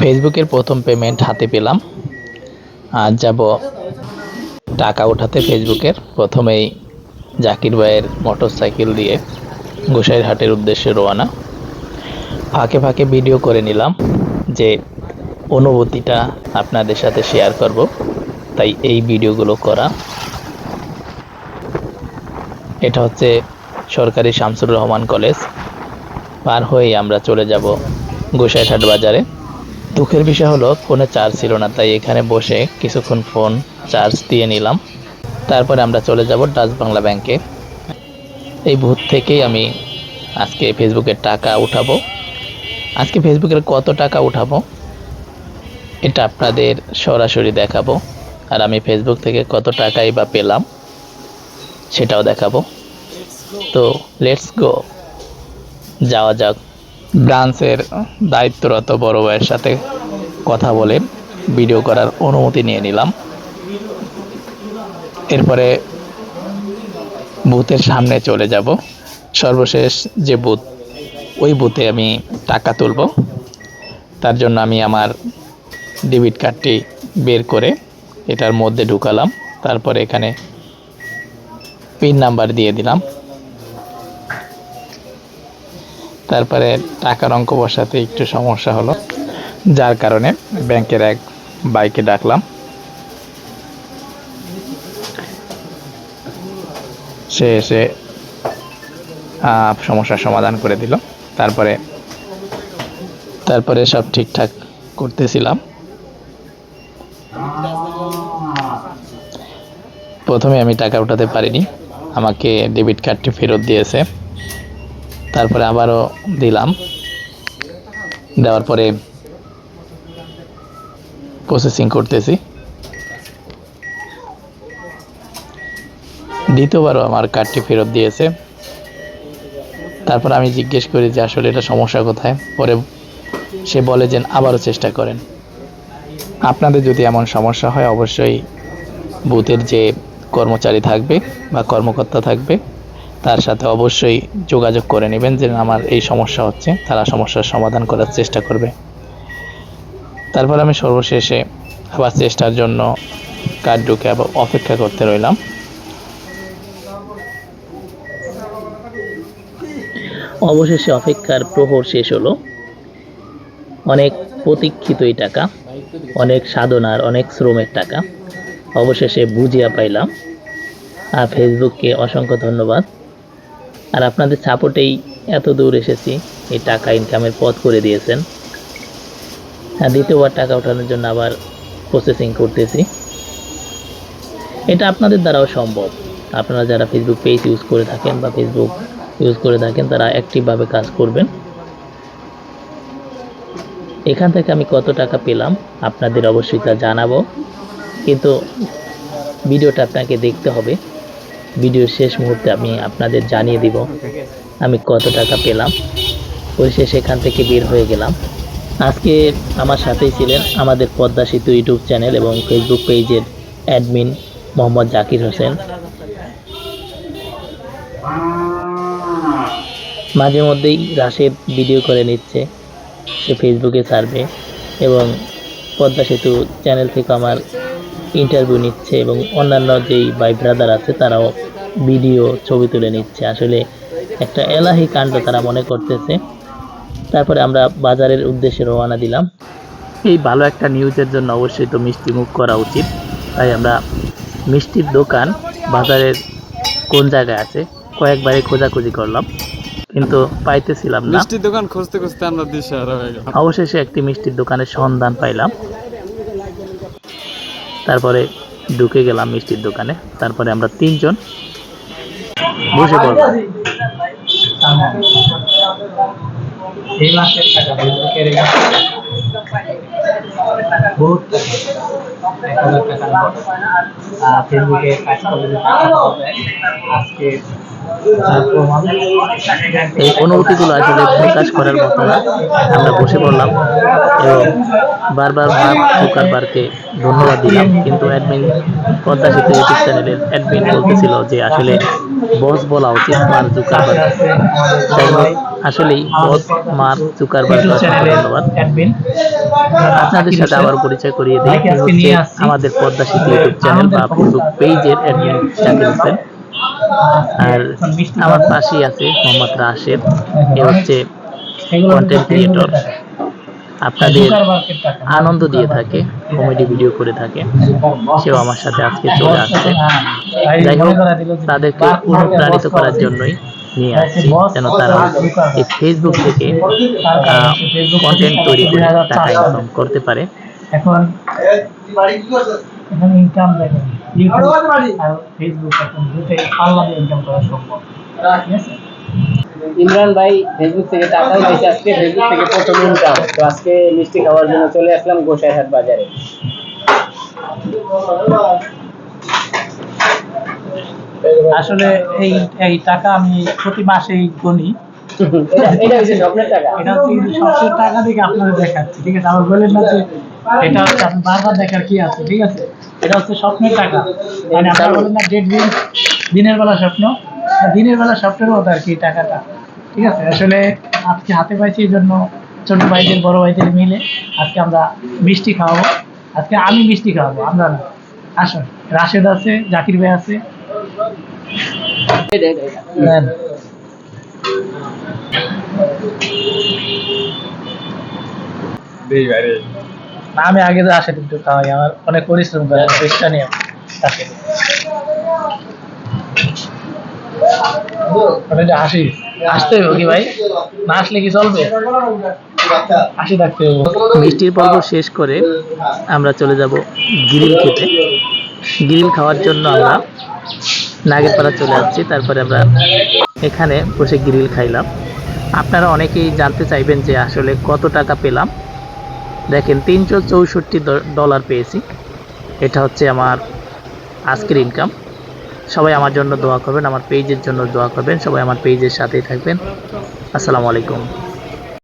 ফেসবুকের প্রথম পেমেন্ট হাতে পেলাম। আজ যাব টাকা ওঠাতে ফেসবুকের। প্রথমেই জাকির ভাইয়ের মোটর সাইকেল দিয়ে গোসাইরহাটের উদ্দেশ্যে রওনা। ফাঁকে ফাঁকে ভিডিও করে নিলাম যে অনুভূতিটা আপনাদের সাথে শেয়ার করব। তাই এই ভিডিওগুলো করা। এটা হচ্ছে সরকারি শামসুর রহমান কলেজ। পার হয়েই আমরা চলে যাব গোসাইরহাট বাজারে। দুঃখের বিষয় হলো, ফোনে চার্জ ছিল না, তাই এখানে বসে কিছুক্ষণ ফোন চার্জ দিয়ে নিলাম। তারপরে আমরা চলে যাব ডাচ বাংলা ব্যাংকে এই ভূত থেকেই আমি আজকে ফেসবুকের টাকা উঠাবো। আজকে ফেসবুকের কত টাকা উঠাবো, এটা আপনাদের সরাসরি দেখাবো। আর আমি ফেসবুক থেকে কত টাকাই বা পেলাম, সেটাও দেখাবো। তো লেটস গো যাওয়া যাক। ব্রাঞ্চের দায়িত্বরত বড় ভাইয়ের সাথে কথা বলে ভিডিও করার অনুমতি নিয়ে নিলাম। এরপরে বুথের সামনে চলে যাব। সর্বশেষ যে বুথ, ওই বুথে আমি টাকা তুলব। তার জন্য আমি আমার ডেবিট কার্ডটি বের করে এটার মধ্যে ঢুকালাম। তারপরে এখানে পিন নাম্বার দিয়ে দিলাম। তারপরে টাকার অঙ্ক বসাতে একটু সমস্যা হলো। যার কারণে ব্যাংকের এক বাইকে ডাকলাম। সে এসে সমস্যার সমাধান করে দিল। তারপরে তারপরে সব ঠিকঠাক করতেছিলাম। প্রথমে আমি টাকা উঠাতে পারিনি। আমাকে ডেবিট কার্ডটি ফেরত দিয়েছে। তারপরে আবারও দিলাম। দেওয়ার পরে প্রসেসিং করতেছি। দ্বিতীয়বারও আমার কার্ডটি ফেরত দিয়েছে। তারপর আমি জিজ্ঞেস করি যে, আসলে এটা সমস্যা কোথায়? পরে সে বলে যে, আবারও চেষ্টা করেন। আপনাদের যদি এমন সমস্যা হয়, অবশ্যই বুথের যে কর্মচারী থাকবে বা কর্মকর্তা থাকবে তার সাথে অবশ্যই যোগাযোগ করে নেবেন যে আমার এই সমস্যা হচ্ছে। তারা সমস্যার সমাধান করার চেষ্টা করবে। তারপর আমি সর্বশেষে আবার চেষ্টার জন্য কার্ড ঢুকে আবার অপেক্ষা করতে রইলাম। অবশেষে অপেক্ষার প্রহর শেষ হলো। অনেক প্রতীক্ষিত এই টাকা, অনেক সাধনার, অনেক শ্রমের টাকা। অবশেষে বুঝিয়া পাইলাম। আর ফেসবুককে অসংখ্য ধন্যবাদ। আর আপনাদের সাপোর্টেই এত দূর এসেছি। এই টাকা ইনকামের পথ করে দিয়েছেন। আর দ্বিতীয়বার টাকা ওঠানোর জন্য আবার প্রসেসিং করতেছি। এটা আপনাদের দ্বারাও সম্ভব। আপনারা যারা ফেসবুক পেজ ইউজ করে থাকেন বা ফেসবুক ইউজ করে থাকেন, তারা অ্যাক্টিভভাবে কাজ করবেন। এখান থেকে আমি কত টাকা পেলাম, আপনাদের অবশ্যই তা জানাব। কিন্তু ভিডিওটা আপনাকে দেখতে হবে। ভিডিওর শেষ মুহূর্তে আমি আপনাদের জানিয়ে দিব আমি কত টাকা পেলাম। পরিশেষে এখান থেকে বের হয়ে গেলাম। আজকে আমার সাথেই ছিলেন আমাদের পদ্মা সেতু ইউটিউব চ্যানেল এবং ফেসবুক পেজের অ্যাডমিন মোহাম্মদ জাকির হোসেন। মাঝে মধ্যেই রাশেদ ভিডিও করে নিচ্ছে, সে ফেসবুকে ছাড়বে এবং পদ্মা সেতু চ্যানেল থেকে আমার ইন্টারভিউ নিচ্ছে এবং অন্যান্য যেই ভাই ব্রাদার আছে তারাও ভিডিও ছবি তুলে নিচ্ছে। আসলে একটা এলাহি কাণ্ড তারা মনে করতেছে। তারপরে আমরা বাজারের উদ্দেশ্যে রওনা দিলাম। এই ভালো একটা নিউজের জন্য অবশ্যই তো মিষ্টি মুখ করা উচিত। তাই আমরা মিষ্টির দোকান বাজারের কোন জায়গায় আছে কয়েকবারে খোঁজাখুঁজি করলাম। কিন্তু পাইতেছিলাম না। মিষ্টির দোকান খুঁজতে খুঁজতে আমরা দিশেহারা হয়ে গেলাম। অবশেষে একটি মিষ্টির দোকানের সন্ধান পাইলাম। তারপরে ঢুকে গেলাম মিষ্টির দোকানে। তারপরে আমরা তিনজন বসে পড়লাম এই মাসের টাকা ফেসবুকের এই এক হাজার টাকার ফেসবুকে কাজ করলে আজকে এই অনুভূতিগুলো আসলে প্রকাশ করার মতো না। আমরা বসে পড়লাম। এবং বারবার মার্ক জুকারবার্গকে ধন্যবাদ দিলাম। কিন্তু অ্যাডমিন পদ্মা সেতু ইউটিউব চ্যানেলের অ্যাডমিন বলতেছিল যে আসলে বস বলা উচিত মার্ক জুকারবার্গ যাই হোক আসলেই বস মার্ক জুকারবার্গ ধন্যবাদ। আপনাদের সাথে আবার পরিচয় করিয়ে দিই। হচ্ছে আমাদের পদ্মা সেতু ইউটিউব চ্যানেল বা ফেসবুক পেজের অ্যাডমিন জাকির হোসেন আর আমার পাশেই আছে মোহাম্মদ রাশেদ। এ হচ্ছে কন্টেন্ট creator। আপনাদের আনন্দ দিয়ে থাকে কমেডি ভিডিও করে থাকে। সেও আমার সাথে আজকে চলে আসছে। যাই হোক তাদেরকে অনুপ্রাণিত করার জন্যই নিয়ে আসছি যেন তারা এই ফেসবুক থেকে কন্টেন্ট তৈরি করে টাকা ইনকাম করতে পারে। এখন এখন ইনকাম দেখেন ইউটিউব আর ফেসবুক এখন দুটোই দিয়ে ইনকাম করা সম্ভব। ঠিক আছে? ইমরান ভাই ফেসবুক থেকে টাকা পাইছে আজকে। ফেসবুক থেকে প্রথম ইনকাম তো আজকে মিষ্টি খাওয়ার জন্য চলে আসলাম গোসাইহাট বাজারে। আসলে এই এই টাকা আমি প্রতি মাসেই গণি এটা হচ্ছে স্বপ্নের টাকা। এটা হচ্ছে কিন্তু টাকা থেকে আপনাদের দেখাচ্ছি ঠিক আছে? আমার বললেন না যে এটা হচ্ছে আপনি বারবার দেখার কি আছে ঠিক আছে? এটা হচ্ছে স্বপ্নের টাকা। মানে আপনারা বলেন না দিন দিনের বেলা স্বপ্ন। দিনের বেলা স্বপ্নের মতো আর কি টাকাটা। ঠিক আছে? আসলে আজকে হাতে পাইছি এই জন্য ছোট ভাইদের বড় ভাইদের মিলে আজকে আমরা মিষ্টি খাওয়াবো। আজকে আমি মিষ্টি খাওয়াবো আমরা না। আসুন রাশেদ আছে জাকির ভাই আছে। আমি আগে তো আসে একটু খাওয়াই আমার অনেক পরিশ্রম করে চেষ্টা নিয়ে আসে। এটা হাসি। হবে কি ভাই? না আসলে কি চলবে? হাসি থাকতে হবে মিষ্টির পর্ব শেষ করে আমরা চলে যাব গ্রিল খেতে। গ্রিল খাওয়ার জন্য আমরা নাগেরপাড়া চলে আসছি। তারপরে আমরা এখানে বসে গ্রিল খাইলাম। আপনারা অনেকেই জানতে চাইবেন যে আসলে কত টাকা পেলাম। দেখেন, তিনশো চৌষট্টি ডলার পেয়েছি। এটা হচ্ছে আমার আজকের ইনকাম সবাই আমার জন্য দোয়া করবেন, আমার পেজের জন্য দোয়া করবেন, সবাই আমার পেজের সাথেই থাকবেন। আসসালামু আলাইকুম।